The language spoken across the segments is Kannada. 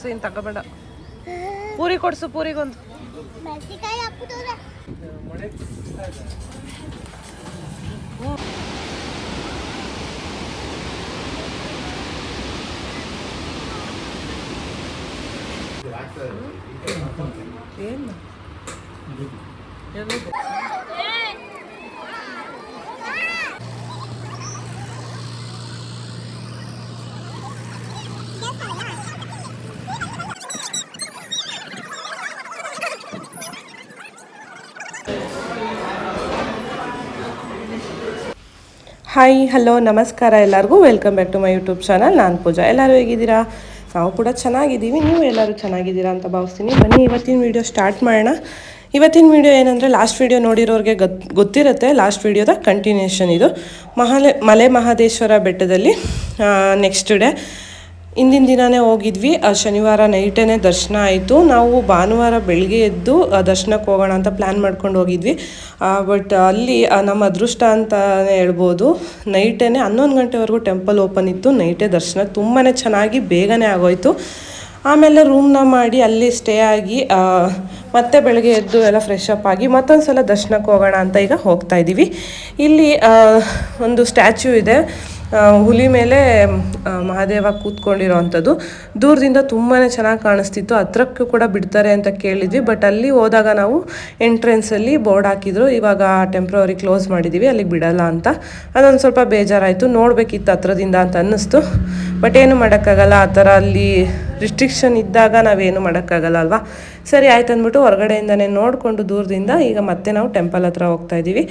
ದೋಸೆ ಇನ್ನು ತಗೋಬೇಡ ಪೂರಿ ಕೊಡ್ಸು ಪೂರಿಗೊಂದು ಮೆಣಸಿಕಾಯಿ ಹಾಕ್ಬಿಟ್ಟವ್ರೆ ಏನು ಹಾಯ್ ಹಲೋ ನಮಸ್ಕಾರ ಎಲ್ಲರಿಗೂ. Welcome back to my YouTube channel ನಾನು ಪೂಜಾ. ಎಲ್ಲರೂ ಹೇಗಿದ್ದೀರಾ? ನಾವು ಕೂಡ ಚೆನ್ನಾಗಿದ್ದೀವಿ. ನೀವು ಎಲ್ಲರೂ ಚೆನ್ನಾಗಿದ್ದೀರಾ ಅಂತ ಭಾವಿಸ್ತೀನಿ. ಬನ್ನಿ, ಇವತ್ತಿನ ವೀಡಿಯೋ ಸ್ಟಾರ್ಟ್ ಮಾಡೋಣ. ಇವತ್ತಿನ ವೀಡಿಯೋ ಏನಂದರೆ ಲಾಸ್ಟ್ ವೀಡಿಯೋ ನೋಡಿರೋರಿಗೆ ಗೊತ್, ಗೊತ್ತಿರುತ್ತೆ. ಲಾಸ್ಟ್ ವೀಡಿಯೋದ ಕಂಟಿನ್ಯೂಷನ್ ಇದು. ಮಹಾಲೆ, ಮಲೆ ಮಹದೇಶ್ವರ ಬೆಟ್ಟದಲ್ಲಿ ನೆಕ್ಸ್ಟ್ ಡೇ ಹಿಂದಿನ ದಿನವೇ ಹೋಗಿದ್ವಿ ಶನಿವಾರ ನೈಟೇ ದರ್ಶನ ಆಯಿತು. ನಾವು ಭಾನುವಾರ ಬೆಳಗ್ಗೆ ಎದ್ದು ದರ್ಶನಕ್ಕೆ ಹೋಗೋಣ ಅಂತ ಪ್ಲ್ಯಾನ್ ಮಾಡ್ಕೊಂಡು ಹೋಗಿದ್ವಿ. ಬಟ್ ಅಲ್ಲಿ ನಮ್ಮ ಅದೃಷ್ಟ ಅಂತಲೇ ಹೇಳ್ಬೋದು. ನೈಟೇ ಹನ್ನೊಂದು ಗಂಟೆವರೆಗೂ ಟೆಂಪಲ್ ಓಪನ್ ಇತ್ತು. ನೈಟೇ ದರ್ಶನ ತುಂಬಾ ಚೆನ್ನಾಗಿ ಬೇಗನೆ ಆಗೋಯ್ತು. ಆಮೇಲೆ ರೂಮ್ನ ಮಾಡಿ ಅಲ್ಲಿ ಸ್ಟೇ ಆಗಿ ಮತ್ತೆ ಬೆಳಗ್ಗೆ ಎದ್ದು ಎಲ್ಲ ಫ್ರೆಶ್ ಅಪ್ ಆಗಿ ಮತ್ತೊಂದು ಸಲ ದರ್ಶನಕ್ಕೆ ಹೋಗೋಣ ಅಂತ ಈಗ ಹೋಗ್ತಾ ಇದ್ದೀವಿ ಇಲ್ಲಿ ಒಂದು ಸ್ಟ್ಯಾಚ್ಯೂ ಇದೆ. ಹುಲಿ ಮೇಲೆ ಮಹಾದೇವ ಕೂತ್ಕೊಂಡಿರೋ ಅಂಥದ್ದು ದೂರದಿಂದ ತುಂಬಾ ಚೆನ್ನಾಗಿ ಕಾಣಿಸ್ತಿತ್ತು. ಹತ್ರಕ್ಕೂ ಕೂಡ ಬಿಡ್ತಾರೆ ಅಂತ ಕೇಳಿದ್ವಿ. ಬಟ್ ಅಲ್ಲಿ ಹೋದಾಗ ನಾವು ಎಂಟ್ರೆನ್ಸಲ್ಲಿ ಬೋರ್ಡ್ ಹಾಕಿದ್ರು. ಇವಾಗ ಟೆಂಪ್ರವರಿ ಕ್ಲೋಸ್ ಮಾಡಿದ್ದೀವಿ ಅಲ್ಲಿಗೆ ಬಿಡಲ್ಲ ಅಂತ. ಅದೊಂದು ಸ್ವಲ್ಪ ಬೇಜಾರಾಯಿತು. ನೋಡಬೇಕಿತ್ತು ಹತ್ರದಿಂದ ಅಂತ ಅನ್ನಿಸ್ತು. ಬಟ್ ಏನು ಮಾಡೋಕ್ಕಾಗಲ್ಲ. ಆ ಥರ ಅಲ್ಲಿ ರಿಸ್ಟ್ರಿಕ್ಷನ್ ಇದ್ದಾಗ ನಾವೇನು ಮಾಡೋಕ್ಕಾಗಲ್ಲ ಅಲ್ವಾ? ಸರಿ, ಆಯ್ತು ಅಂದ್ಬಿಟ್ಟು ಹೊರಗಡೆಯಿಂದನೇ ನೋಡಿಕೊಂಡು ದೂರದಿಂದ ಈಗ ಮತ್ತೆ ನಾವು ಟೆಂಪಲ್ ಹತ್ರ ಹೋಗ್ತಾ ಇದ್ದೀವಿ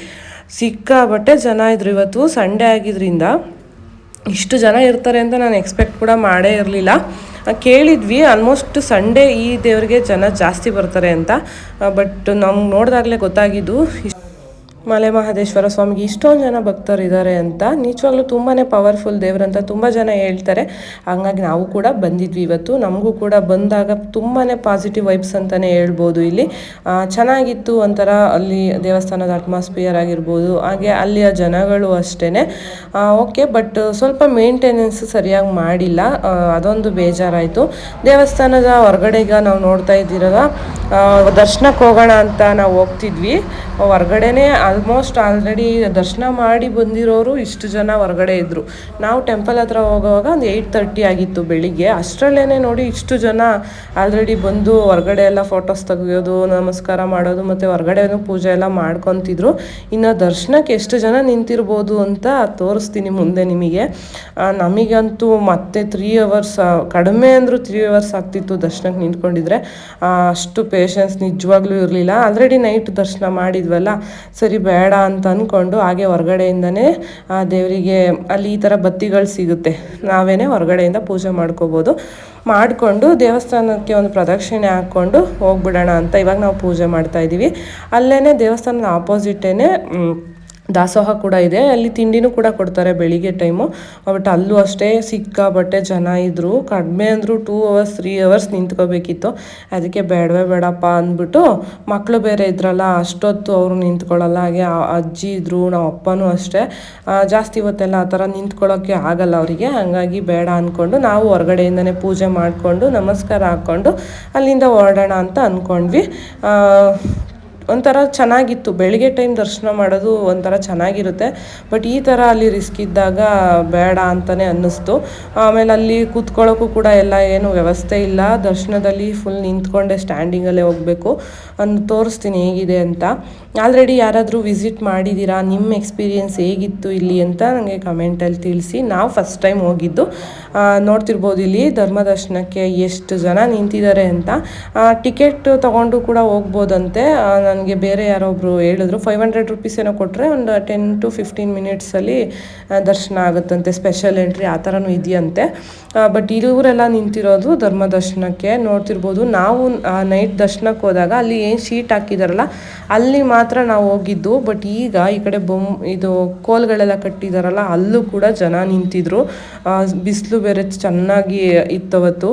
ಸಿಕ್ಕಾಬಟ್ಟೆ ಜನ ಇದ್ರು ಇವತ್ತು. ಸಂಡೇ ಆಗಿದ್ರಿಂದ ಇಷ್ಟು ಜನ ಇರ್ತಾರೆ ಅಂತ ನಾನು ಎಕ್ಸ್ಪೆಕ್ಟ್ ಕೂಡ ಮಾಡೇ ಇರಲಿಲ್ಲ. ಕೇಳಿದ್ವಿ ಆಲ್ಮೋಸ್ಟ್ ಸಂಡೇ ಈ ದೇವರಿಗೆ ಜನ ಜಾಸ್ತಿ ಬರ್ತಾರೆ ಅಂತ. ಬಟ್ ನಮ್ಗೆ ನೋಡಿದಾಗಲೇ ಗೊತ್ತಾಗಿದ್ದು ಮಲೆ ಮಹದೇಶ್ವರ ಸ್ವಾಮಿಗೆ ಇಷ್ಟೊಂದು ಜನ ಭಕ್ತರು ಇದ್ದಾರೆ ಅಂತ ನಿಜವಾಗ್ಲೂ ತುಂಬಾ ಪವರ್ಫುಲ್ ದೇವ್ರಂತ ತುಂಬ ಜನ ಹೇಳ್ತಾರೆ. ಹಂಗಾಗಿ ನಾವು ಕೂಡ ಬಂದಿದ್ವಿ ಇವತ್ತು. ನಮಗೂ ಕೂಡ ಬಂದಾಗ ತುಂಬಾ ಪಾಸಿಟಿವ್ ವೈಬ್ಸ್ ಅಂತಲೇ ಹೇಳ್ಬೋದು ಇಲ್ಲಿ. ಚೆನ್ನಾಗಿತ್ತು ಒಂಥರ ಅಲ್ಲಿ ದೇವಸ್ಥಾನದ ಅಟ್ಮಾಸ್ಫಿಯರ್ ಆಗಿರ್ಬೋದು, ಹಾಗೆ ಅಲ್ಲಿಯ ಜನಗಳು ಅಷ್ಟೇ ಓಕೆ ಬಟ್ ಸ್ವಲ್ಪ ಮೇಂಟೆನೆನ್ಸ್ ಸರಿಯಾಗಿ ಮಾಡಿಲ್ಲ. ಅದೊಂದು ಬೇಜಾರಾಯಿತು. ದೇವಸ್ಥಾನದ ಹೊರಗಡೆ ಈಗ ನಾವು ನೋಡ್ತಾ ಇದ್ದೀರಲ್ಲ ದರ್ಶನಕ್ಕೆ ಹೋಗೋಣ ಅಂತ ನಾವು ಹೋಗ್ತಿದ್ವಿ. ಹೊರಗಡೆನೆ ಆಲ್ಮೋಸ್ಟ್ ಆಲ್ರೆಡಿ ದರ್ಶನ ಮಾಡಿ ಬಂದಿರೋರು ಇಷ್ಟು ಜನ ಹೊರಗಡೆ ಇದ್ದರು ನಾವು ಟೆಂಪಲ್ ಹತ್ರ ಹೋಗುವಾಗ ಒಂದು ಏಯ್ಟ್ ತರ್ಟಿ ಆಗಿತ್ತು ಬೆಳಿಗ್ಗೆ. ಅಷ್ಟರಲ್ಲೇ ನೋಡಿ ಇಷ್ಟು ಜನ ಆಲ್ರೆಡಿ ಬಂದು ಹೊರಗಡೆ ಎಲ್ಲ ಫೋಟೋಸ್ ತೆಗಿಯೋದು, ನಮಸ್ಕಾರ ಮಾಡೋದು ಮತ್ತು ಹೊರಗಡೆ ಪೂಜೆ ಎಲ್ಲ ಮಾಡ್ಕೊತಿದ್ರು. ಇನ್ನು ದರ್ಶನಕ್ಕೆ ಎಷ್ಟು ಜನ ನಿಂತಿರ್ಬೋದು ಅಂತ ತೋರಿಸ್ತೀನಿ ಮುಂದೆ ನಿಮಗೆ. ನಮಗಂತೂ ಮತ್ತೆ ತ್ರೀ ಅವರ್ಸ್ ಕಡಿಮೆ ಅಂದರೂ ತ್ರೀ ಅವರ್ಸ್ ಆಗ್ತಿತ್ತು ದರ್ಶನಕ್ಕೆ ನಿಂತ್ಕೊಂಡಿದ್ರೆ. ಅಷ್ಟು ಪೇಷನ್ಸ್ ನಿಜವಾಗ್ಲೂ ಇರಲಿಲ್ಲ. ಆಲ್ರೆಡಿ ನೈಟ್ ದರ್ಶನ ಮಾಡಿದ್ವಲ್ಲ. ಸರಿ ಬೇಡ ಅಂತ ಅಂದ್ಕೊಂಡು ಹಾಗೆ ಹೊರಗಡೆಯಿಂದನೇ ಆ ದೇವರಿಗೆ ಅಲ್ಲಿ ಈ ಥರ ಬತ್ತಿಗಳು ಸಿಗುತ್ತೆ. ನಾವೇನೇ ಹೊರಗಡೆಯಿಂದ ಪೂಜೆ ಮಾಡ್ಕೋಬೋದು. ಮಾಡಿಕೊಂಡು ದೇವಸ್ಥಾನಕ್ಕೆ ಒಂದು ಪ್ರದಕ್ಷಿಣೆ ಹಾಕ್ಕೊಂಡು ಹೋಗ್ಬಿಡೋಣ ಅಂತ ಇವಾಗ ನಾವು ಪೂಜೆ ಮಾಡ್ತಾ ಇದ್ದೀವಿ. ಅಲ್ಲೇ ದೇವಸ್ಥಾನದ ಆಪೋಸಿಟೇನೆ ದಾಸೋಹ ಕೂಡ ಇದೆ. ಅಲ್ಲಿ ತಿಂಡಿನೂ ಕೂಡ ಕೊಡ್ತಾರೆ ಬೆಳಿಗ್ಗೆ ಟೈಮು ಬಟ್ ಅಲ್ಲೂ ಅಷ್ಟೇ ಸಿಕ್ಕಾಬಟ್ಟೆ ಜನ ಇದ್ದರು ಕಡಿಮೆ ಅಂದರೂ ಟೂ ಅವರ್ಸ್ ತ್ರೀ ಅವರ್ಸ್ ನಿಂತ್ಕೋಬೇಕಿತ್ತು. ಅದಕ್ಕೆ ಬೇಡವೇ ಬೇಡಪ್ಪ ಅಂದ್ಬಿಟ್ಟು ಮಕ್ಕಳು ಬೇರೆ ಇದ್ರಲ್ಲ, ಅಷ್ಟೊತ್ತು ಅವರು ನಿಂತ್ಕೊಳ್ಳಲ್ಲ. ಹಾಗೆ ಅಜ್ಜಿ ಇದ್ದರು ನಮ್ಮ ಅಪ್ಪನೂ ಅಷ್ಟೇ. ಜಾಸ್ತಿ ಇವತ್ತೆಲ್ಲ ಆ ಥರ ನಿಂತ್ಕೊಳ್ಳೋಕ್ಕೆ ಆಗಲ್ಲ ಅವರಿಗೆ. ಹಾಗಾಗಿ ಬೇಡ ಅಂದ್ಕೊಂಡು ನಾವು ಹೊರಗಡೆಯಿಂದನೇ ಪೂಜೆ ಮಾಡಿಕೊಂಡು ನಮಸ್ಕಾರ ಹಾಕ್ಕೊಂಡು ಅಲ್ಲಿಂದ ಹೊರಡೋಣ ಅಂತ ಅಂದ್ಕೊಂಡ್ವಿ ಒಂಥರ ಚೆನ್ನಾಗಿತ್ತು. ಬೆಳಗ್ಗೆ ಟೈಮ್ ದರ್ಶನ ಮಾಡೋದು ಒಂಥರ ಚೆನ್ನಾಗಿರುತ್ತೆ. ಬಟ್ ಈ ಥರ ಅಲ್ಲಿ ರಿಸ್ಕ್ ಇದ್ದಾಗ ಬೇಡ ಅಂತಲೇ ಅನ್ನಿಸ್ತು. ಆಮೇಲೆ ಅಲ್ಲಿ ಕೂತ್ಕೊಳ್ಳೋಕ್ಕೂ ಕೂಡ ಎಲ್ಲ ಏನು ವ್ಯವಸ್ಥೆ ಇಲ್ಲ. ದರ್ಶನದಲ್ಲಿ ಫುಲ್ ನಿಂತ್ಕೊಂಡೆ ಸ್ಟ್ಯಾಂಡಿಂಗಲ್ಲೇ ಹೋಗಬೇಕು. ಅನ್ನು ತೋರಿಸ್ತೀನಿ ಹೇಗಿದೆ ಅಂತ. ಆಲ್ರೆಡಿ ಯಾರಾದರೂ ವಿಸಿಟ್ ಮಾಡಿದ್ದೀರಾ ನಿಮ್ಮ ಎಕ್ಸ್ಪೀರಿಯೆನ್ಸ್ ಹೇಗಿತ್ತು ಇಲ್ಲಿ ಅಂತ ನನಗೆ ಕಮೆಂಟಲ್ಲಿ ತಿಳಿಸಿ. ನಾವು ಫಸ್ಟ್ ಟೈಮ್ ಹೋಗಿದ್ದು. ನೋಡ್ತಿರ್ಬೋದು ಇಲ್ಲಿ ಧರ್ಮ ದರ್ಶನಕ್ಕೆ ಎಷ್ಟು ಜನ ನಿಂತಿದ್ದಾರೆ ಅಂತ. ಟಿಕೆಟ್ ತಗೊಂಡು ಕೂಡ ಹೋಗ್ಬೋದಂತೆ. ನನಗೆ ಬೇರೆ ಯಾರೊಬ್ರು ಹೇಳಿದ್ರು ಫೈವ್ ಹಂಡ್ರೆಡ್ ರುಪೀಸ್ ಏನೋ ಕೊಟ್ಟರೆ ಒಂದು ಟೆನ್ ಟು ಫಿಫ್ಟೀನ್ ಮಿನಿಟ್ಸಲ್ಲಿ ದರ್ಶನ ಆಗುತ್ತಂತೆ ಸ್ಪೆಷಲ್ ಎಂಟ್ರಿ ಆ ಥರನೂ ಇದೆಯಂತೆ. ಬಟ್ ಇಲ್ಲಿವರೆಲ್ಲ ನಿಂತಿರೋದು ಧರ್ಮ ದರ್ಶನಕ್ಕೆ ನೋಡ್ತಿರ್ಬೋದು. ನಾವು ನೈಟ್ ದರ್ಶನಕ್ಕೆ ಹೋದಾಗ ಅಲ್ಲಿ ಏನು ಶೀಟ್ ಹಾಕಿದಾರಲ್ಲ, ಅಲ್ಲಿ ಮಾತ್ರ ನಾವು ಹೋಗಿದ್ದು. ಬಟ್ ಈಗ ಈ ಕಡೆ ಬೊಮ್, ಇದು ಕೋಲ್ಗಳೆಲ್ಲ ಕಟ್ಟಿದಾರಲ್ಲ, ಅಲ್ಲೂ ಕೂಡ ಜನ ನಿಂತಿದ್ರು. ಬಿಸಿಲು ಬೇರೆ ಚೆನ್ನಾಗಿ ಇತ್ತವತ್ತು.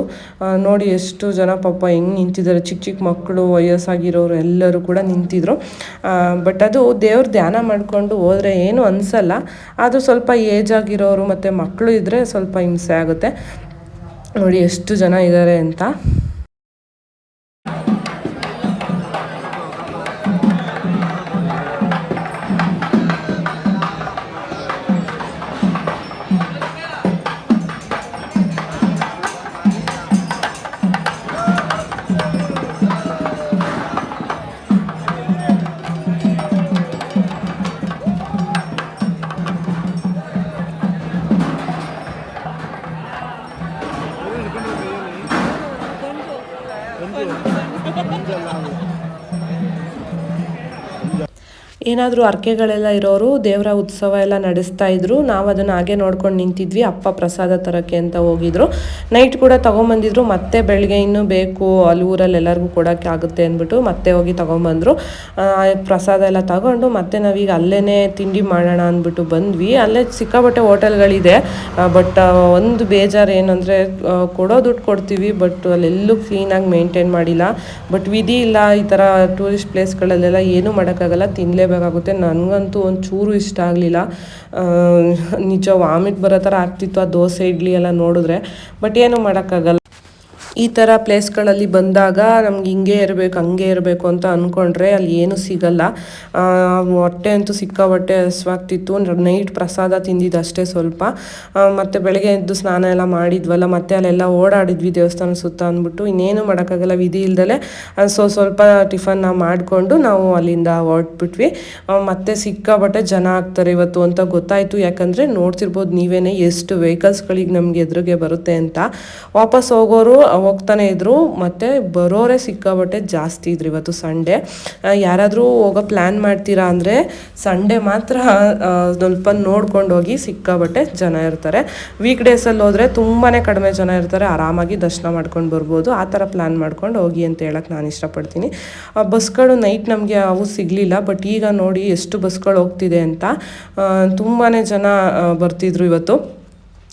ನೋಡಿ ಎಷ್ಟು ಜನ ಪಾಪ ಹೆಂಗೆ ನಿಂತಿದ್ದಾರೆ. ಚಿಕ್ಕ ಚಿಕ್ಕ ಮಕ್ಕಳು, ವಯಸ್ಸಾಗಿರೋರು ಎಲ್ಲರೂ ಕೂಡ ನಿಂತಿದ್ರು ಬಟ್ ಅದು ದೇವ್ರ ಧ್ಯಾನ ಮಾಡಿಕೊಂಡು ಹೋದರೆ ಏನು ಅನಿಸಲ್ಲ. ಅದು ಸ್ವಲ್ಪ ಏಜ್ ಆಗಿರೋರು ಮತ್ತು ಮಕ್ಕಳು ಇದ್ದರೆ ಸ್ವಲ್ಪ ಹಿಂಸೆ ಆಗುತ್ತೆ. ನೋಡಿ ಎಷ್ಟು ಜನ ಇದ್ದಾರೆ ಅಂತ. ಏನಾದರೂ ಅರ್ಕೆಗಳೆಲ್ಲ ಇರೋರು ದೇವರ ಉತ್ಸವ ಎಲ್ಲ ನಡೆಸ್ತಾ ಇದ್ರು. ನಾವು ಅದನ್ನು ಹಾಗೆ ನೋಡ್ಕೊಂಡು ನಿಂತಿದ್ವಿ. ಅಪ್ಪ ಪ್ರಸಾದ ತರಕ್ಕೆ ಅಂತ ಹೋಗಿದ್ರು. ನೈಟ್ ಕೂಡ ತಗೊಂಬಂದಿದ್ರು. ಮತ್ತೆ ಬೆಳಗ್ಗೆ ಇನ್ನೂ ಬೇಕು. ಅಲ್ಲಿ ಊರಲ್ಲಿ ಎಲ್ಲರಿಗೂ ಕೊಡೋಕ್ಕೆ ಆಗುತ್ತೆ ಅಂದ್ಬಿಟ್ಟು ಮತ್ತೆ ಹೋಗಿ ತಗೊಂಬಂದ್ರು. ಪ್ರಸಾದ ಎಲ್ಲ ತಗೊಂಡು ಮತ್ತೆ ನಾವೀಗ ಅಲ್ಲೇ ತಿಂಡಿ ಮಾಡೋಣ ಅಂದ್ಬಿಟ್ಟು ಬಂದ್ವಿ. ಅಲ್ಲೇ ಸಿಕ್ಕಾಪಟ್ಟೆ ಹೋಟೆಲ್ಗಳಿದೆ. ಬಟ್ ಒಂದು ಬೇಜಾರು ಏನಂದರೆ ಕೊಡೋ ದುಡ್ಡು ಕೊಡ್ತೀವಿ, ಬಟ್ ಅಲ್ಲೆಲ್ಲೂ ಕ್ಲೀನಾಗಿ ಮೇಂಟೈನ್ ಮಾಡಿಲ್ಲ. ಬಟ್ ವಿಧಿ ಇಲ್ಲ ಈ ಥರ ಟೂರಿಸ್ಟ್ ಪ್ಲೇಸ್ಗಳಲ್ಲೆಲ್ಲ ಏನೂ ಮಾಡೋಕ್ಕಾಗಲ್ಲ. ತಿನ್ನಲೇಬೇಕಾಗುತ್ತೆ ನನಗಂತೂ ಒಂದು ಚೂರು ಇಷ್ಟ ಆಗಲಿಲ್ಲ. ನಿಜ, ವಾಮಿಟ್ ಬರೋ ಥರ ಆಗ್ತಿತ್ತು. ಆ ದೋಸೆ, ಇಡ್ಲಿ ಎಲ್ಲ ನೋಡಿದ್ರೆ. ಬಟ್ ಏನು ಮಾಡೋಕ್ಕಾಗಲ್ಲ. ಈ ಥರ ಪ್ಲೇಸ್ಗಳಲ್ಲಿ ಬಂದಾಗ ನಮ್ಗೆ ಹಿಂಗೆ ಇರಬೇಕು, ಹಂಗೆ ಇರಬೇಕು ಅಂತ ಅಂದ್ಕೊಂಡ್ರೆ ಅಲ್ಲಿ ಏನೂ ಸಿಗಲ್ಲ. ಹೊಟ್ಟೆ ಅಂತೂ ಸಿಕ್ಕಾಬಟ್ಟೆ ಹಸ್ವಾಗ್ತಿತ್ತು. ನೈಟ್ ಪ್ರಸಾದ ತಿಂದಿದ್ದಷ್ಟೇ ಸ್ವಲ್ಪ. ಮತ್ತು ಬೆಳಗ್ಗೆ ಎದ್ದು ಸ್ನಾನ ಎಲ್ಲ ಮಾಡಿದ್ವಲ್ಲ, ಮತ್ತೆ ಅಲ್ಲೆಲ್ಲ ಓಡಾಡಿದ್ವಿ ದೇವಸ್ಥಾನ ಸುತ್ತ ಅಂದ್ಬಿಟ್ಟು. ಇನ್ನೇನು ಮಾಡೋಕ್ಕಾಗಲ್ಲ, ವಿಧಿ ಇಲ್ದಲೆ. ಸೊ ಸ್ವಲ್ಪ ಟಿಫನ್ನ ಮಾಡಿಕೊಂಡು ನಾವು ಅಲ್ಲಿಂದ ಹೊರಟ್ಬಿಟ್ವಿ. ಮತ್ತೆ ಸಿಕ್ಕಾಬಟ್ಟೆ ಜನ ಆಗ್ತಾರೆ ಇವತ್ತು ಅಂತ ಗೊತ್ತಾಯಿತು. ಯಾಕಂದರೆ ನೋಡ್ತಿರ್ಬೋದು ನೀವೇನೆ ಎಷ್ಟು ವೆಹಿಕಲ್ಸ್ಗಳಿಗೆ ನಮಗೆ ಎದುರಿಗೆ ಬರುತ್ತೆ ಅಂತ. ವಾಪಸ್ ಹೋಗೋರು ಹೋಗ್ತಾನೆ ಇದ್ರು, ಮತ್ತೆ ಬರೋರೆ ಸಿಕ್ಕಾಬಟ್ಟೆ ಜಾಸ್ತಿ ಇದ್ರು ಇವತ್ತು ಸಂಡೇ ಯಾರಾದರೂ ಹೋಗೋ ಪ್ಲ್ಯಾನ್ ಮಾಡ್ತೀರಾ ಅಂದರೆ ಸಂಡೇ ಮಾತ್ರ ಸ್ವಲ್ಪ ನೋಡ್ಕೊಂಡು ಹೋಗಿ ಸಿಕ್ಕಾಬಟ್ಟೆ ಜನ ಇರ್ತಾರೆ. ವೀಕ್ ಡೇಸಲ್ಲಿ ಹೋದರೆ ತುಂಬಾ ಕಡಿಮೆ ಜನ ಇರ್ತಾರೆ, ಆರಾಮಾಗಿ ದರ್ಶನ ಮಾಡ್ಕೊಂಡು ಬರ್ಬೋದು. ಆ ಥರ ಪ್ಲ್ಯಾನ್ ಮಾಡ್ಕೊಂಡು ಹೋಗಿ ಅಂತ ಹೇಳಕ್ಕೆ ನಾನು ಇಷ್ಟಪಡ್ತೀನಿ. ಬಸ್ಗಳು ನೈಟ್ ನಮಗೆ ಅವು ಸಿಗಲಿಲ್ಲ ಬಟ್ ಈಗ ನೋಡಿ ಎಷ್ಟು ಬಸ್ಗಳು ಹೋಗ್ತಿದೆ ಅಂತ ತುಂಬಾ ಜನ ಬರ್ತಿದ್ರು ಇವತ್ತು.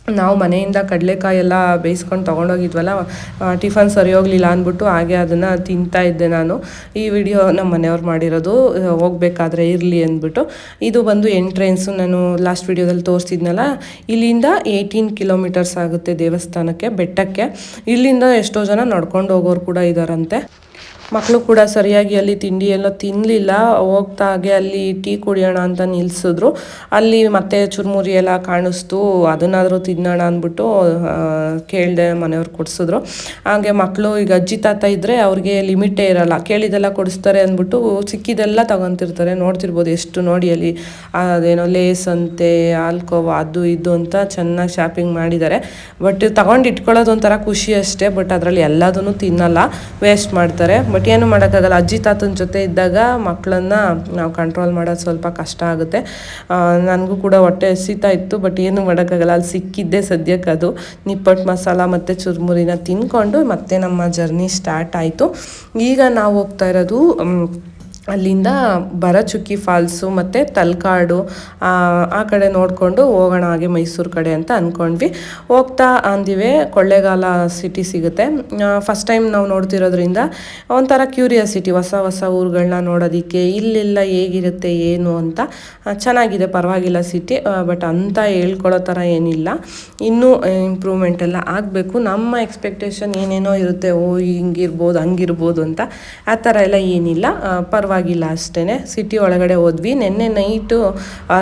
ನಾವು ಮನೆಯಿಂದ ಕಡಲೆಕಾಯಿ ಎಲ್ಲ ಬೇಯಿಸ್ಕೊಂಡು ತೊಗೊಂಡೋಗಿದ್ವಲ್ಲ ಟಿಫನ್ ಸರಿ ಹೋಗಲಿಲ್ಲ ಅಂದ್ಬಿಟ್ಟು ಹಾಗೆ ಅದನ್ನು ತಿಂತಾ ಇದ್ದೆ ನಾನು. ಈ ವಿಡಿಯೋ ನಮ್ಮ ಮನೆಯವ್ರು ಮಾಡಿರೋದು ಹೋಗ್ಬೇಕಾದ್ರೆ ಇರಲಿ ಅಂದ್ಬಿಟ್ಟು. ಇದು ಬಂದು ಎಂಟ್ರೆನ್ಸು ನಾನು ಲಾಸ್ಟ್ ವಿಡಿಯೋದಲ್ಲಿ ತೋರಿಸಿದ್ನಲ್ಲ, ಇಲ್ಲಿಂದ ಏಯ್ಟೀನ್ ಕಿಲೋಮೀಟರ್ಸ್ ಆಗುತ್ತೆ ದೇವಸ್ಥಾನಕ್ಕೆ, ಬೆಟ್ಟಕ್ಕೆ. ಇಲ್ಲಿಂದ ಎಷ್ಟೋ ಜನ ನಡ್ಕೊಂಡು ಹೋಗೋರು ಕೂಡ ಇದ್ದಾರಂತೆ ಮಕ್ಕಳು ಕೂಡ ಸರಿಯಾಗಿ ಅಲ್ಲಿ ತಿಂಡಿ ಎಲ್ಲ ತಿನ್ನಲಿಲ್ಲ ಹೋಗ್ತಾ ಹಾಗೆ ಅಲ್ಲಿ ಟೀ ಕುಡಿಯೋಣ ಅಂತ ನಿಲ್ಲಿಸಿದ್ರು ಅಲ್ಲಿ ಮತ್ತೆ ಚುರುಮುರಿ ಎಲ್ಲ ಕಾಣಿಸ್ತು. ಅದನ್ನಾದರೂ ತಿನ್ನೋಣ ಅಂದ್ಬಿಟ್ಟು ಕೇಳಿದೆ ಮನೆಯವ್ರು ಕೊಡಿಸಿದ್ರು. ಹಾಗೆ ಮಕ್ಕಳು ಈಗ ಅಜ್ಜಿ ತಾತ ಇದ್ದರೆ ಅವ್ರಿಗೆ ಲಿಮಿಟೇ ಇರಲ್ಲ. ಕೇಳಿದೆಲ್ಲ ಕೊಡಿಸ್ತಾರೆ ಅಂದ್ಬಿಟ್ಟು ಸಿಕ್ಕಿದೆಲ್ಲ ತಗೊತಿರ್ತಾರೆ. ನೋಡ್ತಿರ್ಬೋದು ಎಷ್ಟು ನೋಡಿ ಅಲ್ಲಿ ಅದೇನೋ ಲೇಸ್ ಅಂತೆ, ಆಲ್ಕೋವ, ಅದು ಇದು ಅಂತ ಚೆನ್ನಾಗಿ ಶಾಪಿಂಗ್ ಮಾಡಿದ್ದಾರೆ. ಬಟ್ ತಗೊಂಡು ಇಟ್ಕೊಳ್ಳೋದು ಒಂಥರ ಖುಷಿ ಅಷ್ಟೇ. ಬಟ್ ಅದರಲ್ಲಿ ಎಲ್ಲದನ್ನು ತಿನ್ನಲ್ಲ. ವೇಸ್ಟ್ ಮಾಡ್ತಾರೆ. ಬಟ್ ಏನು ಮಾಡೋಕ್ಕಾಗಲ್ಲ. ಅಜ್ಜಿ ತಾತನ ಜೊತೆ ಇದ್ದಾಗ ಮಕ್ಕಳನ್ನ ನಾವು ಕಂಟ್ರೋಲ್ ಮಾಡೋದು ಸ್ವಲ್ಪ ಕಷ್ಟ ಆಗುತ್ತೆ. ನನಗೂ ಕೂಡ ಹೊಟ್ಟೆ ಹಸಿತಾ ಇತ್ತು, ಬಟ್ ಏನು ಮಾಡೋಕ್ಕಾಗಲ್ಲ. ಅಲ್ಲಿ ಸಿಕ್ಕಿದ್ದೆ ಸದ್ಯಕ್ಕೆ ಅದು. ನಿಪ್ಪಟ್ಟು ಮಸಾಲ ಮತ್ತು ಚುರುಮುರಿನ ತಿನ್ಕೊಂಡು ಮತ್ತೆ ನಮ್ಮ ಜರ್ನಿ ಸ್ಟಾರ್ಟ್ ಆಯಿತು. ಈಗ ನಾವು ಹೋಗ್ತಾ ಇರೋದು ಅಲ್ಲಿಂದ ಭರಚುಕ್ಕಿ ಫಾಲ್ಸು ಮತ್ತು ತಲಕಾಡು ಆ ಕಡೆ ನೋಡಿಕೊಂಡು ಹೋಗೋಣ ಹಾಗೆ ಮೈಸೂರು ಕಡೆ ಅಂತ ಅಂದ್ಕೊಂಡ್ವಿ ಹೋಗ್ತಾ ಅಂದಿವೆ ಕೊಳ್ಳೇಗಾಲ ಸಿಟಿ ಸಿಗುತ್ತೆ. ಫಸ್ಟ್ ಟೈಮ್ ನಾವು ನೋಡ್ತಿರೋದ್ರಿಂದ ಒಂಥರ ಕ್ಯೂರಿಯಾಸಿಟಿ ಹೊಸ ಹೊಸ ಊರುಗಳನ್ನ ನೋಡೋದಕ್ಕೆ ಇಲ್ಲೆಲ್ಲ ಹೇಗಿರುತ್ತೆ ಏನು ಅಂತ. ಚೆನ್ನಾಗಿದೆ ಪರವಾಗಿಲ್ಲ ಸಿಟಿ ಬಟ್ ಅಂತ ಹೇಳ್ಕೊಳ್ಳೋ ಥರ ಏನಿಲ್ಲ. ಇನ್ನೂ ಇಂಪ್ರೂವ್ಮೆಂಟ್ ಎಲ್ಲ ಆಗಬೇಕು. ನಮ್ಮ ಎಕ್ಸ್ಪೆಕ್ಟೇಷನ್ ಏನೇನೋ ಇರುತ್ತೆ ಓ ಹಿಂಗಿರ್ಬೋದು ಹಂಗಿರ್ಬೋದು ಅಂತ. ಆ ಥರ ಎಲ್ಲ ಏನಿಲ್ಲ. ಆ, ಪರವಾಗಿಲ್ಲ ಅಷ್ಟೇ ಸಿಟಿ ಒಳಗಡೆ ಹೋದ್ವಿ. ನಿನ್ನೆ ನೈಟು